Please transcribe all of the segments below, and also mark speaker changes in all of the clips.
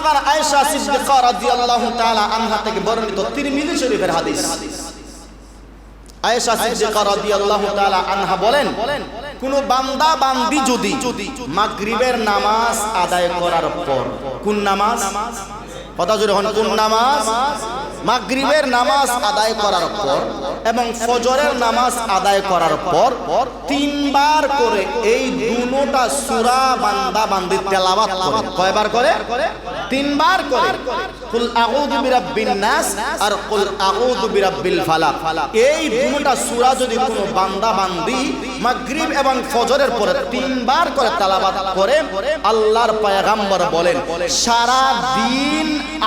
Speaker 1: আবার আয়েশা সিদ্দিকা রাদিয়াল্লাহু তাআলা আনহা থেকে বর্ণিত তিরমিজি শরীফের হাদিস। আয়েশা সিদ্দিকা রাদিয়াল্লাহু তাআলা আনহা বলেন, কোন বান্দা বান্দি যদি মাগরিবের নামাজ আদায় করার পর, কোন নামাজ? কথা জোরে হন, কোন নামাজ? মাগরিবের নামাজ আদায় করার পর এবং ফজরের নামাজ আদায় করার পর তিনবার করে এই দুটোটা সূরা বান্দা বান্দি তেলাওয়াত করে। কয়বার করে? তিনবার করে। কুল আউযু বিরাব্বিন নাস আর কুল আউযু বিরাব্বিল ফালাক। এই দুটোটা সূরা যদি কোনো বান্দা বান্দি মাগরিব এবং ফজরের পরে তিনবার করে তেলাওয়াত করে, আল্লাহর পয়গম্বর বলেন সারা দিন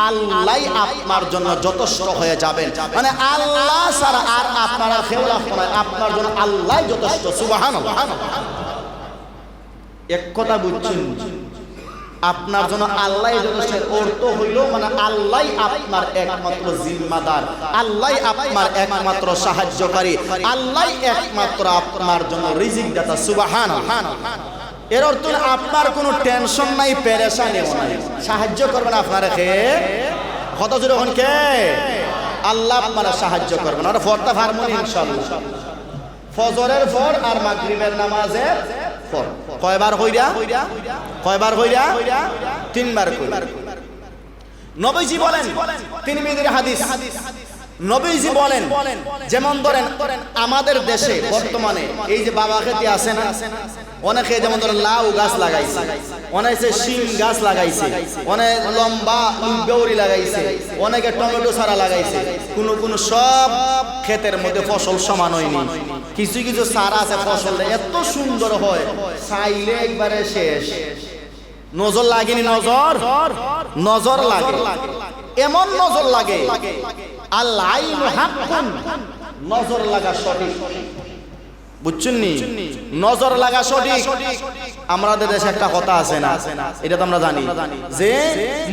Speaker 1: আল্লাহ আপনার জন্য যথেষ্ট হয়ে যাবেন। মানে আল্লাহ ছাড়া আর আপনারা আপনার জন্য আল্লাহ যথেষ্ট, সুবহানাল্লাহ। এক কথা বুঝছেন? আপনার জন্য আল্লাহ যথেষ্ট অর্থ হইল মানে আল্লাহ আপনার একমাত্র জিম্মাদার আল্লাহ আপনার একমাত্র সাহায্যকারী আল্লাহ একমাত্র আপনার জন্য রিজিক দাতা সুবাহান এর অর্থ আপনার কোনো টেনশন নাই, পেরেশানিও নাই। সাহায্য করবেন আপনার খে কত জোরে হন কে? আল্লাহ আপনারা সাহায্য করবেন। আর ফরটা ফার্মনি ইনশাআল্লাহ। ফজরের পর আর মাগরিবের নামাজের পর। কয়বার হইরা? কয়বার হইরা? তিনবার কইরা। নবীজি বলেন তিন মিনিটের হাদিস। নবীজি বলেন, যেমন ধরেন, আমাদের দেশে বর্তমানে এই যে বাবা খেতে আছে না অনেকে যেমন ধরেন লাউ গাছ লাগাইছে, অনেকে শিম গাছ লাগাইছে, অনেক লম্বা বেউরি লাগাইছে, অনেকে টমেটো সারা লাগাইছে, কোনো কোনো সব ক্ষেতের মধ্যে ফসল সমান হয়নি। কিছু কিছু সারা আছে ফসল, এত সুন্দর হয়, চাইলে একবারে শেষ। নজর লাগেনি নজর? নজর লাগে। এমন নজর লাগে, আল্লাহ নজর লাগা সঠিক। বুঝছেন নি নজর লাগা সঠিক। আমাদের দেশে একটা কথা আছে না? এটা তো আমরা জানি। যে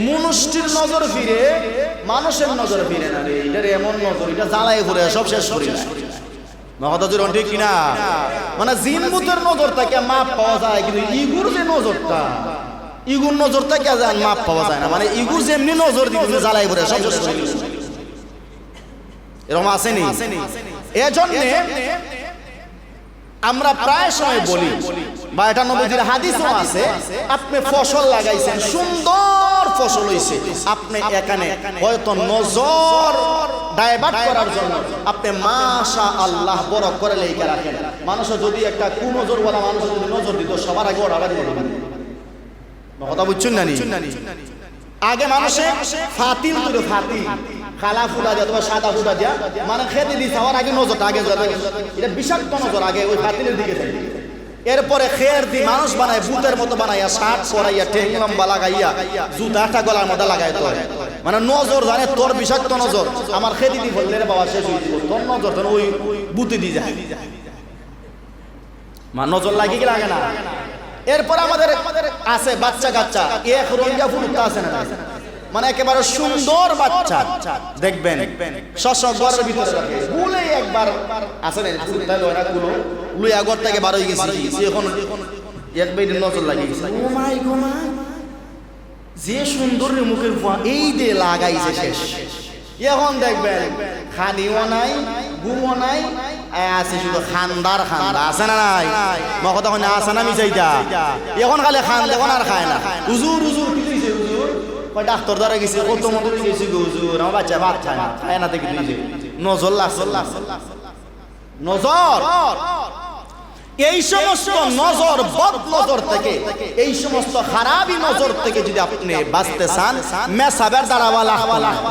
Speaker 1: মনুষ্যের নজর ফিরে মানুষের নজর ফিরে না রে। এটা এমন নজর। এটা জ্বালাই ঘুরে সব শেষ করি না। কথা জোর ঠিক কিনা? মানে জিনবুতের নজর থেকে মাপ পাওয়া যায় কিন্তু ইগুর যে নজরটা ইগুর নজর থেকে মাপ পাওয়া যায় না? মানে ইগুর যেমনি নজর দিবে জ্বালাই ঘুরে সব শেষ করে এরকম আসেনি? এজন্য আমরা প্রায় সময় বলি বা এটা নবীজির হাদিসও আছে আপনি ফসল লাগাইছেন সুন্দর ফসল হইছে। আপনি এখানে হয়তো নজর ডাইভার্ট করার জন্য আপনি মাশা আল্লাহ বড় করে লেখা রাখেন। মানুষ যদি একটা কুনজর বলা মানুষ যদি নজর দিত সবার আগে ওরা দিবেন কথা বুঝছেন না আগে মানুষে ফাতিল। তুলে ফাতিল। কালা ফুলা দিয়া তোমার সাদা ফুলা দিয়া মানে খেতে দিছে আমার আগে নজরটা আগে যাবে এটা বিষাক্ত নজর আগে, ওই ফাতিলের দিকে এরপরে খের দি মানুষ বানায় ভূতের মতো বানাইয়া শার্ট পরাইয়া, ঠেং লম্বা লাগাইয়া জুতাটা গলার মধ্যে লাগাই মানে নজর জানে, তোর বিষাক্ত নজর। আমার খেতে দি বললে রে বাবা শেষ তোর নজর ধর ওই বুতে দি যায়। মা নজর লাগি কি লাগে না? এরপর আমাদের আছে বাচ্চা কাচ্চা এক রঙ্গা ফুলটা আছে না মানে একেবারে সুন্দর বাচ্চা। দেখবেন সশগরের ভিতরে রাখে। ভুলে একবার আছে না ফুলটা লয়না গুলো লুই আগর থেকে বার গেছি। এখন এক নজর গেছে। যে সুন্দর মুখের ফুয়া এই দে লাগাইছে শেষ। এখন দেখবেন, খানিও নাই, গুমও নাই আছে শুধু খান্দার খান্দা। আছে না নাই? শুনে আছে না মিশাইতা? এখন খালি খান এখন আর খায় না। উজুর উজুর কয় ডাক্তার গেছে? কত মতো গেছি হুজুর? আমার বাচ্চা ভাত খায় না খায় না দেখি নজর নজর? এই সমস্ত নজর, বদ নজর থেকে, এই সমস্ত খারাপই নজর থেকে যদি আপনি বাঁচতে চান, মেসাবের দ্বারাওয়ালা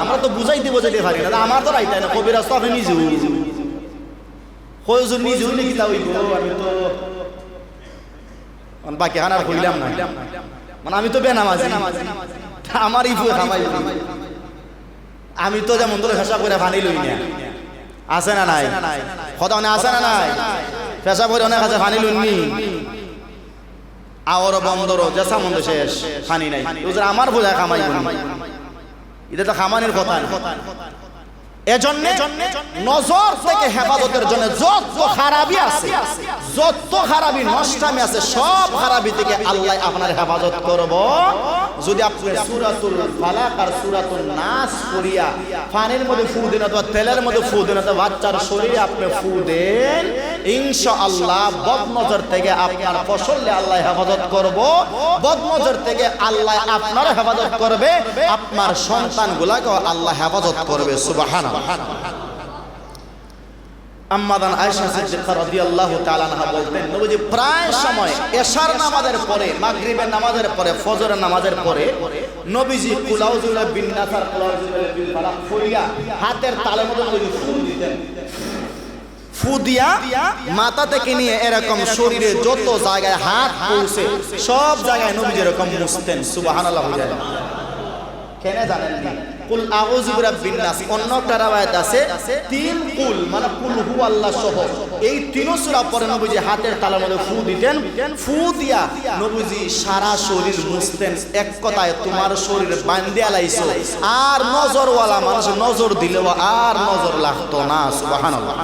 Speaker 1: আমরা তো বুঝাইতে বুঝাইতে পারি না, আমার তো রাইতাই না কবিরাজ তো আপনি নিজেও। কয়জন নিজেও লিখি তা হইব, আমি তো বাকি হানার হইলাম না। মানে আমি তো বেনামাজি। আমার ইফু খামাই আমি তো যেমন ধরে ফেসা করে ফানি লই না। আছে না নাই? কথা মানে আছে না নাই? ফেসা করে অনেক আছে ফানি লইনি আওয়ার বন্দর জেসা মন্দ শেষ, ফানি নাই। আমার বোঝায় খামাই এটা তো খামানির কথা এজন্য নজর থেকে হেফাজতের জন্য যত খারাপই আছে, যত খারাপি নষ্টামি আছে, সব খারাপি থেকে আল্লাহ আপনার হেফাজত করব। যদি আপনি সুরাতুল ফালাক আর সুরাতুল নাস করিয়া পানির মধ্যে ফু দেন অথবা তেলের মধ্যে ফু দেন অথবা বাচ্চার শরীরে আপনি ফু দেন ইনশাআল্লাহ বদনজর থেকে আপনার ফসলে আল্লাহ হেফাজত করব। বদনজর থেকে আল্লাহ আপনার হেফাজত করবে। আপনার সন্তানগুলাকেও আল্লাহ হেফাজত করবে সুবাহান আম্মাদান আয়েশা বলতেন, নবীজি প্রায় সময় এশার নামাজের পরে, মাগরিবের নামাজের পরে, ফজরের নামাজের পরে নবীজি কুলাউজুল কুলাউজুল বিন ফালাক ফুরিয়া হাতের তালে মধ্যে নবীজি ফু দিতেন। ফু দিয়া মাথা থেকে নিয়ে এরকম শরীরে যত জায়গায় হাত পৌঁছে সব জায়গায় নবীজি এরকম মুছতেন, সুবহানাল্লাহ হয়ে যায় কেন জানেন কি কুল আউযু বিরাব্বিন অন্য একটা রাওয়ায়াত আছে তিন কুল মানে কুল হু আল্লাহ সহ। এই তিন সূরা পরে নবীজি হাতের তালার মধ্যে ফু দিতেন, ফু দিয়া নবীজি সারা শরীর মুছতেন। এক কথায় তোমার শরীর বান্ধিয়া লাইছো আর নজরওয়ালা মানুষ নজর দিলেও আর নজর লাগতো না, সুবহানাল্লাহ।